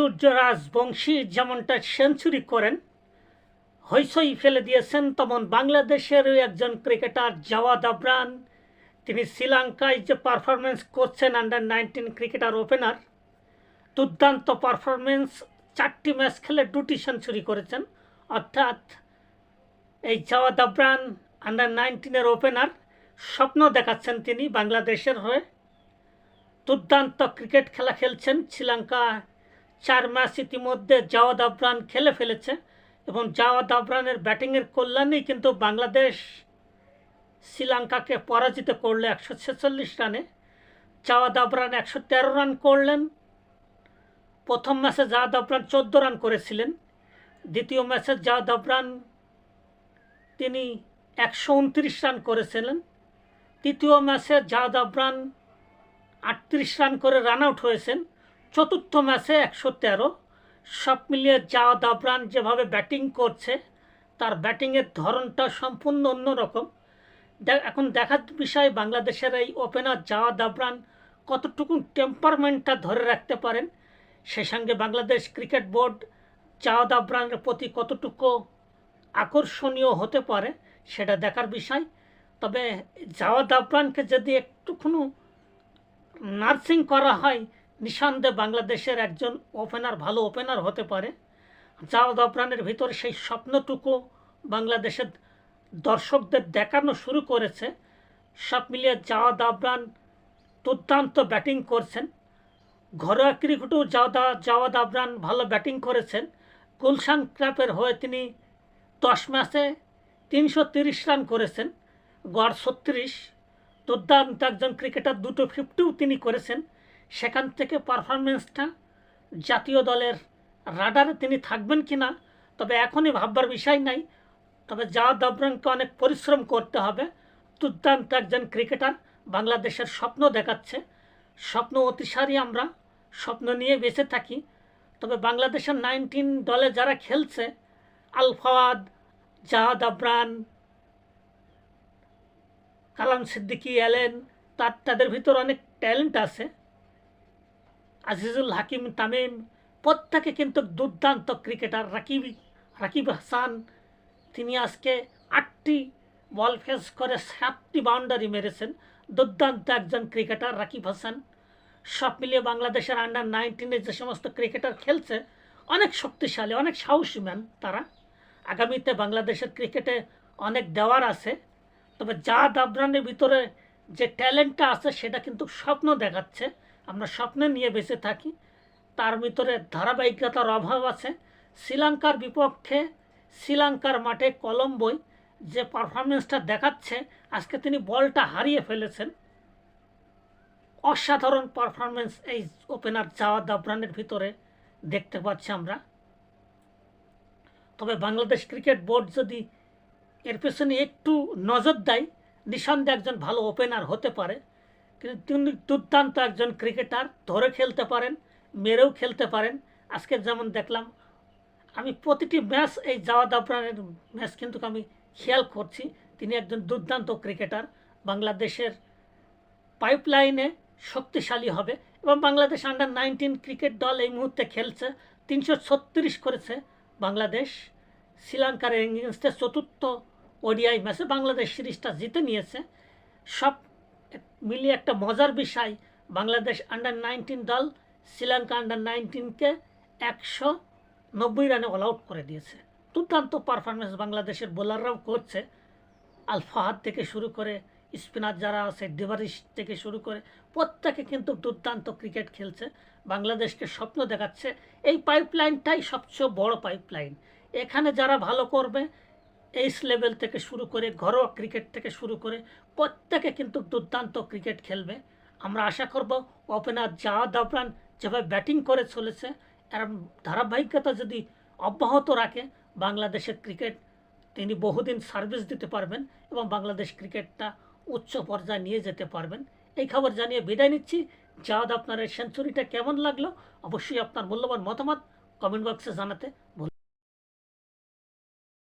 সূর্য রাজবংশী যেমনটা সেঞ্চুরি করেন হইসই ফেলে দিয়েছেন তেমন বাংলাদেশের একজন ক্রিকেটার জাওয়াদ আবরান। তিনি শ্রীলঙ্কায় যে পারফরমেন্স করছেন আন্ডার নাইনটিন ক্রিকেটার ওপেনার দুর্দান্ত পারফরমেন্স চারটি ম্যাচ খেলে দুটি সেঞ্চুরি করেছেন। অর্থাৎ এই জাওয়াদ আবরান আন্ডার নাইনটিনের ওপেনার স্বপ্ন দেখাচ্ছেন তিনি বাংলাদেশের হয়ে। দুর্দান্ত ক্রিকেট খেলা খেলছেন শ্রীলঙ্কা চার ম্যাচ ইতিমধ্যে জাওয়াদ আবরান খেলে ফেলেছে এবং জাওয়াদ আবরানের ব্যাটিংয়ের কল্যাণেই কিন্তু বাংলাদেশ শ্রীলঙ্কাকে পরাজিত করলে একশো ছেচল্লিশ রানে। জাওয়াদ আবরান একশো তেরো রান করলেন। প্রথম ম্যাচে জাওয়াদ আবরান চোদ্দ রান করেছিলেন। দ্বিতীয় ম্যাচে জাওয়াদ আবরান তিনি একশো উনত্রিশ রান করেছিলেন। তৃতীয় ম্যাচে জাওয়াদ আবরান আটত্রিশ রান করে রান আউট হয়েছেন। চতুর্থ ম্যাচে একশো তেরো। সব মিলিয়ে জাওয়াদ দাবরান যেভাবে ব্যাটিং করছে, তার ব্যাটিংয়ের ধরনটা সম্পূর্ণ অন্যরকম। এখন দেখার বিষয়, বাংলাদেশের এই ওপেনার জাওয়াদ দাবরান কতটুকু টেম্পারমেন্টটা ধরে রাখতে পারেন সেই সঙ্গে বাংলাদেশ ক্রিকেট বোর্ড জাওয়াদ আবরানের প্রতি কতটুকু আকর্ষণীয় হতে পারে, সেটা দেখার বিষয়। তবে জাওয়াদ আবরানকে যদি একটুখানি নার্সিং করা হয় নিঃসন্দেহে বাংলাদেশের একজন ওপেনার ভালো ওপেনার হতে পারে। জাওয়াদ আবরানের ভিতরে সেই স্বপ্নটুকু বাংলাদেশের দর্শকদের দেখানো শুরু করেছে। সব মিলিয়ে জাওয়াদ আবরান দুর্দান্ত ব্যাটিং করছেন। ঘরোয়া ক্রিকেটেও জাওয়াদা জাওয়াদ আবরান ভালো ব্যাটিং করেছেন। গুলশান ক্লাবের হয়ে তিনি দশ ম্যাচে তিনশো তিরিশ রান করেছেন। গড় ছত্রিশ। দুর্দান্ত একজন ক্রিকেটার, দুটো ফিফটিও তিনি করেছেন। সেখান থেকে পারফরমেন্সটা জাতীয় দলের রাডারে তিনি থাকবেন কি না তবে এখনই ভাববার বিষয় নাই। তবে জাওয়াদ আবরানকে অনেক পরিশ্রম করতে হবে। দুর্দান্ত একজন ক্রিকেটার বাংলাদেশের স্বপ্ন দেখাচ্ছে। স্বপ্ন অতিসারই আমরা, স্বপ্ন নিয়ে বেঁচে থাকি। তবে বাংলাদেশের নাইনটিন দলে যারা খেলছে আলফাওয়াদ জাহাদ আবরান, কালাম সিদ্দিকি এলেন তার তাদের ভিতর অনেক ট্যালেন্ট আছে। আজিজুল হাকিম তামিম, প্রত্যেকে কিন্তু দুর্দান্ত ক্রিকেটার রাকিব রাকিব হাসান। তিনি আজকে আটটি বল ফেস করে সাতটি বাউন্ডারি মেরেছেন। দুর্দান্ত একজন ক্রিকেটার রাকিব হাসান। সব মিলিয়ে বাংলাদেশের আন্ডার নাইনটিনে যে সমস্ত ক্রিকেটার খেলছে, অনেক শক্তিশালী, অনেক সাহসী ম্যান তারা। আগামীতে বাংলাদেশের ক্রিকেটে অনেক দেওয়ার আছে। তবে যা দাবরানের ভিতরে যে ট্যালেন্টটা আছে, সেটা কিন্তু স্বপ্ন দেখাচ্ছে। আমরা স্বপ্নে নিয়ে বেঁচে থাকি। তার ভিতরে ধারাবাহিকতার অভাব আছে। শ্রীলঙ্কার বিপক্ষে শ্রীলঙ্কার মাঠে কলম্বোয় যে পারফরমেন্সটা দেখাচ্ছে, আজকে তিনি বলটা হারিয়ে ফেলেছেন। অসাধারণ পারফরমেন্স এই ওপেনার জাওয়াদ আবরানের ভিতরে দেখতে পাচ্ছি আমরা। তবে বাংলাদেশ ক্রিকেট বোর্ড যদি এর পেছনে একটু নজর দেয়, নিঃসন্দেহে একজন ভালো ওপেনার হতে পারে। তিনি দুর্দান্ত একজন ক্রিকেটার ধরে খেলতে পারেন, মেরেও খেলতে পারেন। আজকে যেমন দেখলাম, আমি প্রতিটি ম্যাচ এই জাওয়াদ আবরানের ম্যাচ কিন্তু আমি খেয়াল করছি, তিনি একজন দুর্দান্ত ক্রিকেটার বাংলাদেশের পাইপলাইনে শক্তিশালী হবে এবং বাংলাদেশ আন্ডার নাইনটিন ক্রিকেট দল এই মুহূর্তে খেলছে। তিনশো ছত্রিশ করেছে বাংলাদেশ। শ্রীলঙ্কার এগেনস্টে চতুর্থ ওডিআই ম্যাচে বাংলাদেশ সিরিজটা জিতে নিয়েছে। সব মিলিয়ে একটা মজার বিষয়, বাংলাদেশ আন্ডার নাইনটিন দল শ্রীলঙ্কা আন্ডার নাইনটিনকে একশো নব্বই রানে অল আউট করে দিয়েছে। দুর্দান্ত পারফরমেন্স বাংলাদেশের বোলাররাও করছে। আল ফাহাদ থেকে শুরু করে স্পিনার যারা আছে ডেভারিস থেকে শুরু করে প্রত্যেকে কিন্তু দুর্দান্ত ক্রিকেট খেলছে। বাংলাদেশকে স্বপ্ন দেখাচ্ছে। এই পাইপলাইনটাই সবচেয়ে বড় পাইপলাইন এখানে যারা ভালো করবে এইস লেভেল থেকে শুরু করে, ঘরোয়া ক্রিকেট থেকে শুরু করে প্রত্যেকে কিন্তু দুর্দান্ত ক্রিকেট খেলবে। আমরা আশা করব ওপেনার জাওয়াদ আবরান যেভাবে ব্যাটিং করে চলেছে, এর ধারাবাহিকতা যদি অব্যাহত রাখে, বাংলাদেশের ক্রিকেট তিনি বহুদিন সার্ভিস দিতে পারবেন এবং বাংলাদেশ ক্রিকেটটা উচ্চ পর্যায়ে নিয়ে যেতে পারবেন। এই খবর জানিয়ে বিদায় নিচ্ছি। জাওয়াদ আপনার এই সেঞ্চুরিটা কেমন লাগল? অবশ্যই আপনার মূল্যবান মতামত কমেন্ট বক্সে জানাতে ভুল